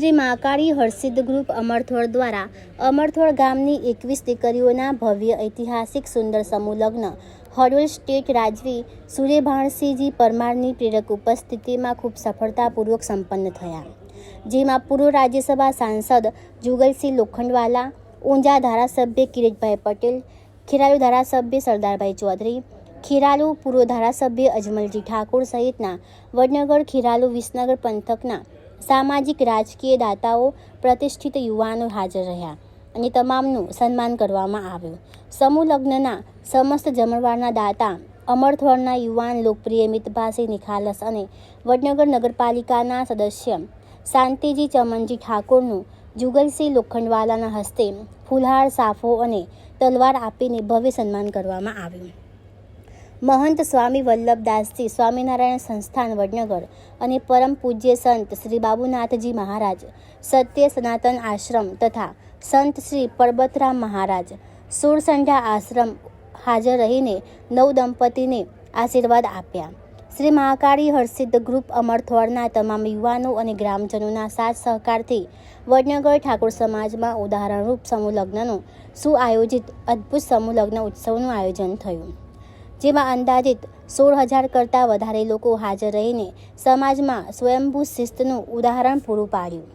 Shri Mahakali Harshid group Amarthol દ્વારા અમરથોળ ગામની એકવીસ દીકરીઓના ભવ્ય ઐતિહાસિક સુંદર સમૂહ લગ્ન. હરોળ સ્ટેટ રાજવી સુરેભાણસિંહજી પરમારની પ્રેરક ઉપસ્થિતિમાં ખૂબ સફળતાપૂર્વક સંપન્ન થયા. જેમાં પૂર્વ રાજ્યસભા સાંસદ જુગલસિંહ લોખંડવાલા, ઊંઝા ધારાસભ્ય કિરીટભાઈ પટેલ, ખેરાલુ ધારાસભ્ય સરદારભાઈ ચૌધરી, ખેરાલુ પૂર્વ ધારાસભ્ય અજમલજી ઠાકોર સહિતના વડનગર ખેરાલુ વિસનગર પંથકના સામાજિક રાજકીય દાતાઓ પ્રતિષ્ઠિત યુવાનો હાજર રહ્યા અને તમામનું સન્માન કરવામાં આવ્યું. સમૂહ લગ્નના સમસ્ત જમણવારના દાતા અમરથોળના યુવાન, લોકપ્રિય મિતભાસી નિખાલસ અને વડનગર નગરપાલિકાના સદસ્ય શાંતિજી ચમનજી ઠાકોરનું જુગલસિંહ લોખંડવાલાના હસ્તે ફુલહાર, સાફો અને તલવાર આપીને ભવ્ય સન્માન કરવામાં આવ્યું. મહંત સ્વામી વલ્લભદાસજી, સ્વામિનારાયણ સંસ્થાન, વડનગર અને પરમ પૂજ્ય સંત શ્રી બાબુનાથજી મહારાજ, સત્ય સનાતન આશ્રમ તથા સંત શ્રી પરબતરામ મહારાજ સુરસંઢા આશ્રમ હાજર રહીને નવ દંપતીને આશીર્વાદ આપ્યા. શ્રી મહાકાળી હર્ષિદ્ધ ગ્રુપ અમરથોળના તમામ યુવાનો અને ગ્રામજનોના સાથ સહકારથી વડનગર ઠાકોર સમાજમાં ઉદાહરણરૂપ સમૂહ લગ્નનું સુઆયોજિત અદ્ભુત સમૂહ લગ્ન ઉત્સવનું આયોજન થયું. જેમાં અંદાજિત સોળ હજાર કરતાં વધારે લોકો હાજર રહીને સમાજમાં સ્વયંભૂ શિસ્તનું ઉદાહરણ પૂરું પાડ્યું.